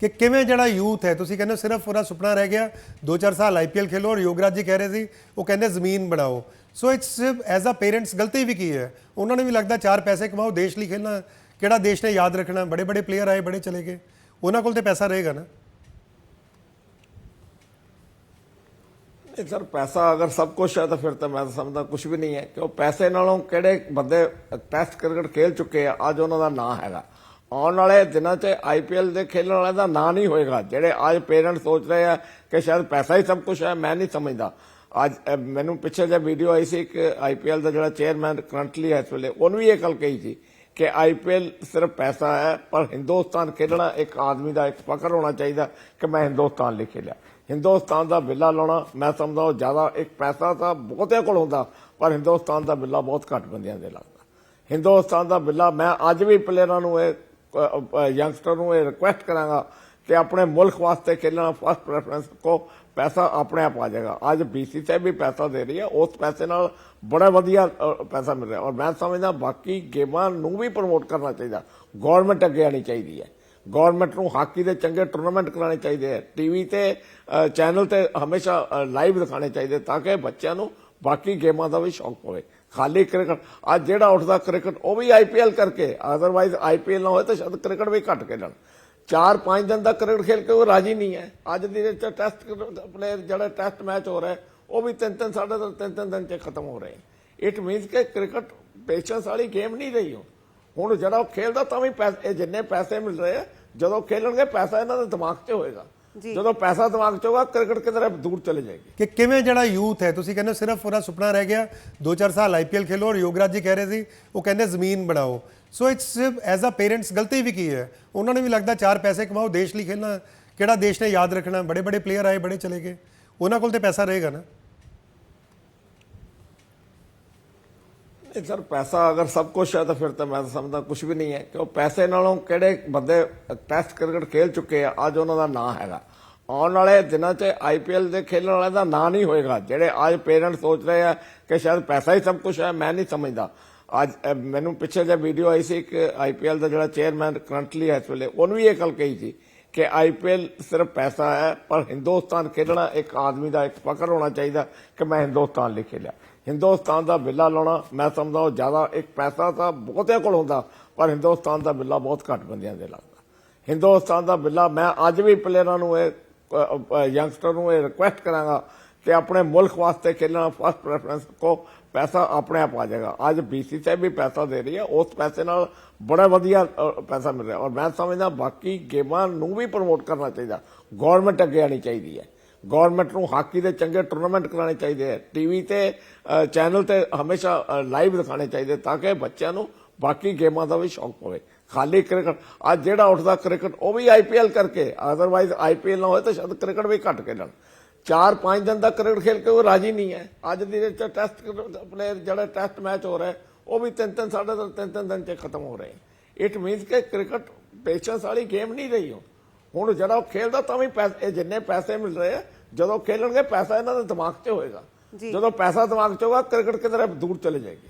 ਕਿ ਕਿਵੇਂ ਜਿਹੜਾ ਯੂਥ ਹੈ, ਤੁਸੀਂ ਕਹਿੰਦੇ ਹੋ ਸਿਰਫ ਉਹਦਾ ਸੁਪਨਾ ਰਹਿ ਗਿਆ 2-4 ਸਾਲ ਆਈਪੀਐਲ ਖੇਲੋ ਔਰ ਯੋਗਰਾਜ ਜੀ ਕਹਿ ਰਹੇ ਸੀ, ਉਹ ਕਹਿੰਦੇ ਜ਼ਮੀਨ ਬਣਾਓ। So it's as a parents ਗਲਤੀ ਵੀ ਕੀ ਹੈ? ਉਹਨਾਂ ਨੂੰ ਵੀ ਲੱਗਦਾ ਚਾਰ ਪੈਸੇ ਕਮਾਓ, ਦੇਸ਼ ਲਈ ਖੇਲਣਾ, ਕਿਹੜਾ ਦੇਸ਼ ਨੇ ਯਾਦ ਰੱਖਣਾ ਬੜੇ ਬੜੇ ਪਲੇਅਰ ਆਏ, ਬੜੇ ਚਲੇ ਗਏ। ਉਹਨਾਂ ਕੋਲ ਤੇ ਪੈਸਾ ਰਹੇਗਾ ਨਾ। ਨਹੀਂ ਸਰ, ਪੈਸਾ ਅਗਰ ਸਭ ਕੁਝ ਹੈ ਤਾਂ ਫਿਰ ਤਾਂ ਮੈਂ ਤਾਂ ਸਮਝਦਾ ਕੁਝ ਵੀ ਨਹੀਂ ਹੈ ਕਿ ਉਹ ਪੈਸੇ ਨਾਲੋਂ ਕਿਹੜੇ ਬੰਦੇ ਟੈਸਟ ਕ੍ਰਿਕਟ ਖੇਲ ਚੁੱਕੇ ਆ, ਅੱਜ ਉਹਨਾਂ ਦਾ ਨਾਂ ਹੈਗਾ। ਆਉਣ ਵਾਲੇ ਦਿਨਾਂ 'ਚ ਆਈਪੀਐਲ ਦੇ ਖੇਲਣ ਵਾਲਿਆਂ ਦਾ ਨਾਂ ਨਹੀਂ ਹੋਏਗਾ। ਜਿਹੜੇ ਅੱਜ ਪੇਰੈਂਟ ਸੋਚ ਰਹੇ ਆ ਕਿ ਸ਼ਾਇਦ ਪੈਸਾ ਹੀ ਸਭ ਕੁਝ ਹੈ, ਮੈਂ ਨਹੀਂ ਸਮਝਦਾ। ਅੱਜ ਮੈਨੂੰ ਪਿੱਛੇ ਜੇ ਵੀਡੀਓ ਆਈ ਸੀ ਕਿ ਆਈਪੀਐਲ ਦਾ ਜਿਹੜਾ ਚੇਅਰਮੈਨ ਕਰੰਟਲੀ ਹੈ ਇਸ ਵੇਲੇ, ਉਹਨੂੰ ਵੀ ਇਹ ਗੱਲ ਕਹੀ ਸੀ ਕਿ ਆਈਪੀਐਲ ਸਿਰਫ ਪੈਸਾ ਹੈ, ਪਰ ਹਿੰਦੁਸਤਾਨ ਖੇਡਣਾ ਇੱਕ ਆਦਮੀ ਦਾ ਇੱਕ ਫਕਰ ਹੋਣਾ ਚਾਹੀਦਾ ਕਿ ਮੈਂ ਹਿੰਦੁਸਤਾਨ ਲਈ ਖੇਲਿਆ। ਹਿੰਦੁਸਤਾਨ ਦਾ ਬਿੱਲਾ ਲਾਉਣਾ, ਮੈਂ ਸਮਝਦਾ ਉਹ ਜ਼ਿਆਦਾ ਇੱਕ ਪੈਸਾ ਤਾਂ ਬਹੁਤਿਆਂ ਕੋਲ ਹੁੰਦਾ, ਪਰ ਹਿੰਦੁਸਤਾਨ ਦਾ ਬਿੱਲਾ ਬਹੁਤ ਘੱਟ ਬੰਦਿਆਂ ਦੇ ਲੱਗਦਾ। ਹਿੰਦੁਸਤਾਨ ਦਾ ਬਿੱਲਾ, ਮੈਂ ਅੱਜ ਵੀ ਪਲੇਅਰਾਂ ਨੂੰ ਇਹ ਯੰਗਸਟਰ ਨੂੰ ਇਹ ਰਿਕੁਐਸਟ ਕਰਾਂਗਾ ਕਿ ਆਪਣੇ ਮੁਲਕ ਵਾਸਤੇ ਖੇਲਣਾ ਫਸਟ ਪ੍ਰੈਫਰੈਂਸ ਕੋ ਪੈਸਾ ਆਪਣੇ ਆਪ ਆ ਜਾਏਗਾ। ਅੱਜ ਬੀਸੀਸੀਆਈ ਵੀ ਪੈਸਾ ਦੇ ਰਹੀ ਹੈ, ਉਸ ਪੈਸੇ ਨਾਲ ਬੜਾ ਵਧੀਆ ਪੈਸਾ ਮਿਲ ਰਿਹਾ। ਔਰ ਮੈਂ ਸਮਝਦਾ ਬਾਕੀ ਗੇਮਾਂ ਨੂੰ ਵੀ ਪ੍ਰਮੋਟ ਕਰਨਾ ਚਾਹੀਦਾ। ਗਵਰਨਮੈਂਟ ਅੱਗੇ ਆਣੀ ਚਾਹੀਦੀ ਹੈ। ਗਵਰਨਮੈਂਟ ਨੂੰ ਹਾਕੀ ਦੇ ਚੰਗੇ ਟੂਰਨਾਮੈਂਟ ਕਰਾਉਣੇ ਚਾਹੀਦੇ ਹੈ। ਟੀਵੀ ਤੇ ਚੈਨਲ ਤੇ ਹਮੇਸ਼ਾ ਲਾਈਵ ਦਿਖਾਣੇ ਚਾਹੀਦੇ ਤਾਂ ਕਿ ਬੱਚਿਆਂ ਨੂੰ ਬਾਕੀ ਗੇਮਾਂ ਦਾ ਵੀ ਸ਼ੌਕ ਹੋਵੇ। ਖਾਲੀ ਕ੍ਰਿਕਟ, ਅੱਜ ਜਿਹੜਾ ਉੱਠਦਾ ਕ੍ਰਿਕਟ, ਉਹ ਵੀ ਆਈਪੀਐਲ ਕਰਕੇ ਅਦਰਵਾਈਜ਼ ਆਈਪੀਐਲ ਨਾ ਹੋਏ ਤਾਂ ਸ਼ਾਇਦ ਕ੍ਰਿਕਟ ਵੀ ਘੱਟ ਖੇਡਣ। ਚਾਰ ਪੰਜ ਦਿਨ ਦਾ ਕ੍ਰਿਕਟ ਖੇਲ ਕੇ ਉਹ ਰਾਜੀ ਨਹੀਂ ਹੈ। ਅੱਜ ਦੀ ਟੈਸਟ ਪਲੇਅਰ ਜਿਹੜਾ ਟੈਸਟ ਮੈਚ ਹੋ ਰਿਹਾ ਉਹ ਵੀ ਤਿੰਨ ਤਿੰਨ, ਸਾਢੇ ਤਿੰਨ ਤਿੰਨ ਤਿੰਨ ਦਿਨ ਚ ਖਤਮ ਹੋ ਰਹੇ ਇਟ ਮੀਨਸ ਕਿ ਕ੍ਰਿਕਟ ਪੇਸ਼ੈਂਸ ਵਾਲੀ ਗੇਮ ਨਹੀਂ ਰਹੀ ਹੁਣ ਹੁਣ ਜਿਹੜਾ ਉਹ ਖੇਲਦਾ ਤਾਂ ਵੀ ਪੈਸੇ ਜਿੰਨੇ ਪੈਸੇ ਮਿਲ ਰਹੇ ਆ, ਜਦੋਂ ਖੇਲਣਗੇ ਪੈਸਾ ਇਹਨਾਂ ਦੇ ਦਿਮਾਗ 'ਚ ਹੋਏਗਾ। ਜਦੋਂ ਪੈਸਾ ਦਿਮਾਗ 'ਚ ਹੋਗਾ ਕ੍ਰਿਕਟ ਕਿਧਰੇ ਦੂਰ ਚਲੇ ਜਾਏਗੀ ਕਿ ਕਿਵੇਂ ਜਿਹੜਾ ਯੂਥ ਹੈ ਤੁਸੀਂ ਕਹਿੰਦੇ ਹੋ ਸਿਰਫ ਉਹਦਾ ਸੁਪਨਾ ਰਹਿ ਗਿਆ 2-4 ਸਾਲ ਆਈਪੀਐਲ ਖੇਲੋ ਔਰ ਯੋਗਰਾਜ ਜੀ ਕਹਿ ਰਹੇ ਸੀ ਉਹ ਕਹਿੰਦੇ ਜ਼ਮੀਨ ਬਣਾਓ so it's as a parents ਗਲਤੀ ਵੀ ਕੀ ਹੈ ਉਹਨਾਂ ਨੂੰ ਵੀ ਲੱਗਦਾ ਚਾਰ ਪੈਸੇ ਕਮਾਓ ਦੇਸ਼ ਲਈ ਖੇਲਣਾ ਕਿਹੜਾ ਦੇਸ਼ ਨੇ ਯਾਦ ਰੱਖਣਾ ਬੜੇ ਬੜੇ ਪਲੇਅਰ ਆਏ ਬੜੇ ਚਲੇ ਗਏ ਉਹਨਾਂ ਕੋਲ ਤੇ ਪੈਸਾ ਰਹੇਗਾ ਨਾ ਨਹੀਂ ਸਰ ਪੈਸਾ ਅਗਰ ਸਭ ਕੁਝ ਹੈ ਤਾਂ ਫਿਰ ਤਾਂ ਮੈਂ ਤਾਂ ਸਮਝਦਾ ਕੁਝ ਵੀ ਨਹੀਂ ਹੈ ਕਿ ਉਹ ਪੈਸੇ ਨਾਲੋਂ ਕਿਹੜੇ ਬੰਦੇ ਟੈਸਟ ਕ੍ਰਿਕਟ ਖੇਲ ਚੁੱਕੇ ਆ ਅੱਜ ਉਹਨਾਂ ਦਾ ਨਾਂ ਹੈਗਾ ਆਉਣ ਵਾਲੇ ਦਿਨਾਂ 'ਚ ਆਈਪੀਐਲ ਦੇ ਖੇਲਣ ਵਾਲਿਆਂ ਦਾ ਨਾਂ ਨਹੀਂ ਹੋਏਗਾ। ਜਿਹੜੇ ਅੱਜ ਪੇਰੈਂਟ ਸੋਚ ਰਹੇ ਆ ਕਿ ਸ਼ਾਇਦ ਪੈਸਾ ਹੀ ਸਭ ਕੁਝ ਹੈ, ਮੈਂ ਨਹੀਂ ਸਮਝਦਾ। ਅੱਜ ਮੈਨੂੰ ਪਿੱਛੇ ਜੇ ਵੀਡੀਓ ਆਈ ਸੀ ਕਿ ਆਈਪੀਐਲ ਦਾ ਜਿਹੜਾ ਚੇਅਰਮੈਨ ਕਰੰਟਲੀ ਹੈ ਇਸ ਵੇਲੇ, ਉਹਨੂੰ ਵੀ ਇਹ ਗੱਲ ਕਹੀ ਸੀ ਕਿ ਆਈਪੀਐਲ ਸਿਰਫ ਪੈਸਾ ਹੈ, ਪਰ ਹਿੰਦੁਸਤਾਨ ਖੇਡਣਾ ਇੱਕ ਆਦਮੀ ਦਾ ਇੱਕ ਫਕਰ ਹੋਣਾ ਚਾਹੀਦਾ ਕਿ ਮੈਂ ਹਿੰਦੁਸਤਾਨ ਲਈ ਖੇਲਿਆ। ਹਿੰਦੁਸਤਾਨ ਦਾ ਬਿੱਲਾ ਲਾਉਣਾ, ਮੈਂ ਸਮਝਦਾ ਉਹ ਜ਼ਿਆਦਾ ਇੱਕ ਪੈਸਾ ਤਾਂ ਬਹੁਤਿਆਂ ਕੋਲ ਹੁੰਦਾ, ਪਰ ਹਿੰਦੁਸਤਾਨ ਦਾ ਬਿੱਲਾ ਬਹੁਤ ਘੱਟ ਬੰਦਿਆਂ ਦੇ ਲੱਗਦਾ। ਹਿੰਦੁਸਤਾਨ ਦਾ ਬਿੱਲਾ, ਮੈਂ ਅੱਜ ਵੀ ਪਲੇਅਰਾਂ ਨੂੰ ਇਹ ਯੰਗਸਟਰ ਨੂੰ ਇਹ ਰਿਕੁਐਸਟ ਕਰਾਂਗਾ ਕਿ ਆਪਣੇ ਮੁਲਕ ਵਾਸਤੇ ਖੇਲਣਾ ਫਸਟ ਪ੍ਰੈਫਰੈਂਸ ਕੋ ਪੈਸਾ ਆਪਣੇ ਆਪ ਆ ਜਾਏਗਾ। ਅੱਜ ਬੀਸੀਸੀਆਈ ਵੀ ਪੈਸਾ ਦੇ ਰਹੀ ਹੈ, ਉਸ ਪੈਸੇ ਨਾਲ ਬੜਾ ਵਧੀਆ ਪੈਸਾ ਮਿਲ ਰਿਹਾ। ਔਰ ਮੈਂ ਸਮਝਦਾ ਬਾਕੀ ਗੇਮਾਂ ਨੂੰ ਵੀ ਪ੍ਰਮੋਟ ਕਰਨਾ ਚਾਹੀਦਾ। ਗਵਰਨਮੈਂਟ ਅੱਗੇ ਆਣੀ ਚਾਹੀਦੀ ਹੈ। ਗਵਰਨਮੈਂਟ ਨੂੰ ਹਾਕੀ ਦੇ ਚੰਗੇ ਟੂਰਨਾਮੈਂਟ ਕਰਾਉਣੇ ਚਾਹੀਦੇ ਹੈ। ਟੀਵੀ ਤੇ ਚੈਨਲ ਤੇ ਹਮੇਸ਼ਾ ਲਾਈਵ ਦਿਖਾਣੇ ਚਾਹੀਦੇ ਤਾਂ ਕਿ ਬੱਚਿਆਂ ਨੂੰ ਬਾਕੀ ਗੇਮਾਂ ਦਾ ਵੀ ਸ਼ੌਕ ਪਵੇ ਖਾਲੀ ਕ੍ਰਿਕਟ ਅੱਜ ਜਿਹੜਾ ਉੱਠਦਾ ਕ੍ਰਿਕਟ ਉਹ ਵੀ ਆਈਪੀਐਲ ਕਰਕੇ ਅਦਰਵਾਈਜ਼ ਆਈਪੀਐਲ ਨਾ ਹੋਏ ਤਾਂ ਸ਼ਾਇਦ ਕ੍ਰਿਕਟ ਵੀ ਘੱਟ ਖੇਡਣ। ਚਾਰ ਪੰਜ ਦਿਨ ਦਾ ਕ੍ਰਿਕਟ ਖੇਲ ਕੇ ਉਹ ਰਾਜੀ ਨਹੀਂ ਹੈ। ਅੱਜ ਦੀ ਟੈਸਟ ਪਲੇਅਰ ਜਿਹੜਾ ਟੈਸਟ ਮੈਚ ਹੋ ਰਿਹਾ ਉਹ ਵੀ ਤਿੰਨ ਤਿੰਨ ਸਾਢੇ ਤਿੰਨ ਤਿੰਨ ਤਿੰਨ ਦਿਨ ਚ ਖਤਮ ਹੋ ਰਹੇ ਇਟ ਮੀਨਸ ਕਿ ਕ੍ਰਿਕਟ ਪੇਸ਼ੈਂਸ ਵਾਲੀ ਗੇਮ ਨਹੀਂ ਰਹੀ ਹੁਣ ਹੁਣ ਜਿਹੜਾ ਉਹ ਖੇਲਦਾ ਤਾਂ ਵੀ ਪੈਸੇ ਜਿੰਨੇ ਪੈਸੇ ਮਿਲ ਰਹੇ ਆ ਜਦੋਂ ਖੇਲਣਗੇ ਪੈਸਾ ਇਹਨਾਂ ਦੇ ਦਿਮਾਗ 'ਚ ਹੋਏਗਾ। ਜਦੋਂ ਪੈਸਾ ਦਿਮਾਗ 'ਚ ਹੋਗਾ ਕ੍ਰਿਕਟ ਕਿਧਰੇ ਦੂਰ ਚਲੇ ਜਾਏਗੀ।